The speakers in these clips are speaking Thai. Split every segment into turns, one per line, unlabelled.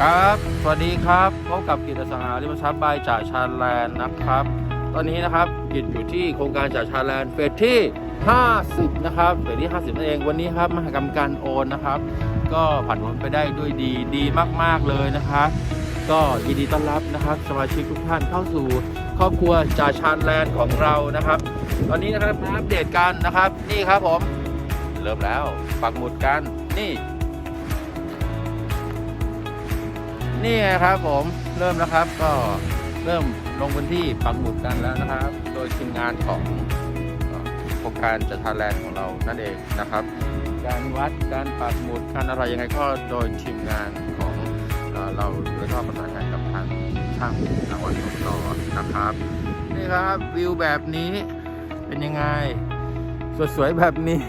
ครับ สวัสดีครับ พบกับกิจสังหาริมทรัพย์บายจ่าชาแลนด์นะครับ ตอนนี้นะครับกิจอยู่ที่โครงการจ่าชาแลนด์เฟสที่ 50 นะครับเฟสที่ 50 นั่นเอง วันนี้ครับมหกรรมการโอนนะครับ ก็ผ่านพ้นไปได้ด้วยดี ดีมาก ๆ เลยนะครับ ก็ยินดีต้อนรับนะครับ สมาชิกทุกท่านเข้าสู่ครอบครัวจ่าชาแลนด์ของเรานะครับ ตอนนี้นะครับอัปเดตกันนะครับ นี่ครับผม เริ่มแล้ว ปักหมุดกัน นี่ นี่ไงครับผมเริ่มแล้วครับก็เริ่มลงพื้นที่ปักหมุดกันแล้วนะครับ โดยทีมงานของโครงการจัดทาแลนด์ของเรานั่นเองนะครับ การวัดการปักหมุดการอะไรยังไงก็โดยทีมงานของเราแล้วก็ประสานงานกับทางช่างทางหวันต่อนะครับนี่ครับวิวแบบนี้เป็นยังไงสวยๆแบบนี้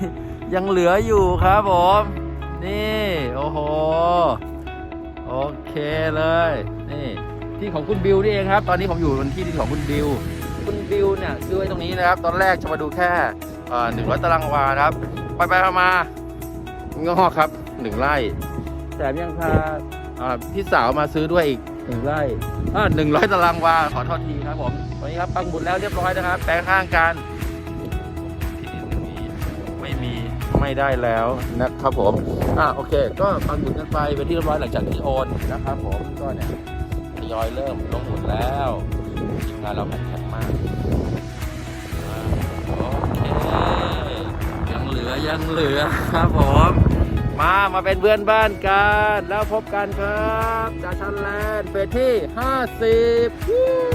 ยังเหลืออยู่ครับผม นี่ โอ้โห เคเลยนี่ที่ของคุณบิวนี่เองครับ ตอนนี้ผมอยู่บนที่ที่ของคุณบิว คุณบิวเนี่ยซื้อไว้ตรงนี้นะครับ ตอนแรกจะมาดูแค่หนึ่งร้อยตารางวานครับ ไปไปมาๆงอกครับหนึ่งไร่แต่ยังพาพี่สาวมาซื้อด้วยอีกหนึ่งไร่หนึ่งร้อยตารางวาขอโทษทีครับผมตอนนี้ครับปังบุญแล้วเรียบร้อยนะครับ แปลงข้างกัน ไม่ได้แล้วนะครับผมอะโอเค ก็ปันหมุนกันไปเป็นที่เรียบร้อยหลังจากที่โอนนะครับผมก็เนี่ยทยอยเริ่มลงหมุนแล้วทีมงานเราแข็งแข็งมากโอเคยังเหลือยังเหลือครับผมมามาเป็นเพื่อนบ้านกัน แล้วพบกันครับจากชันแลนด์เฟสที่ 50วู้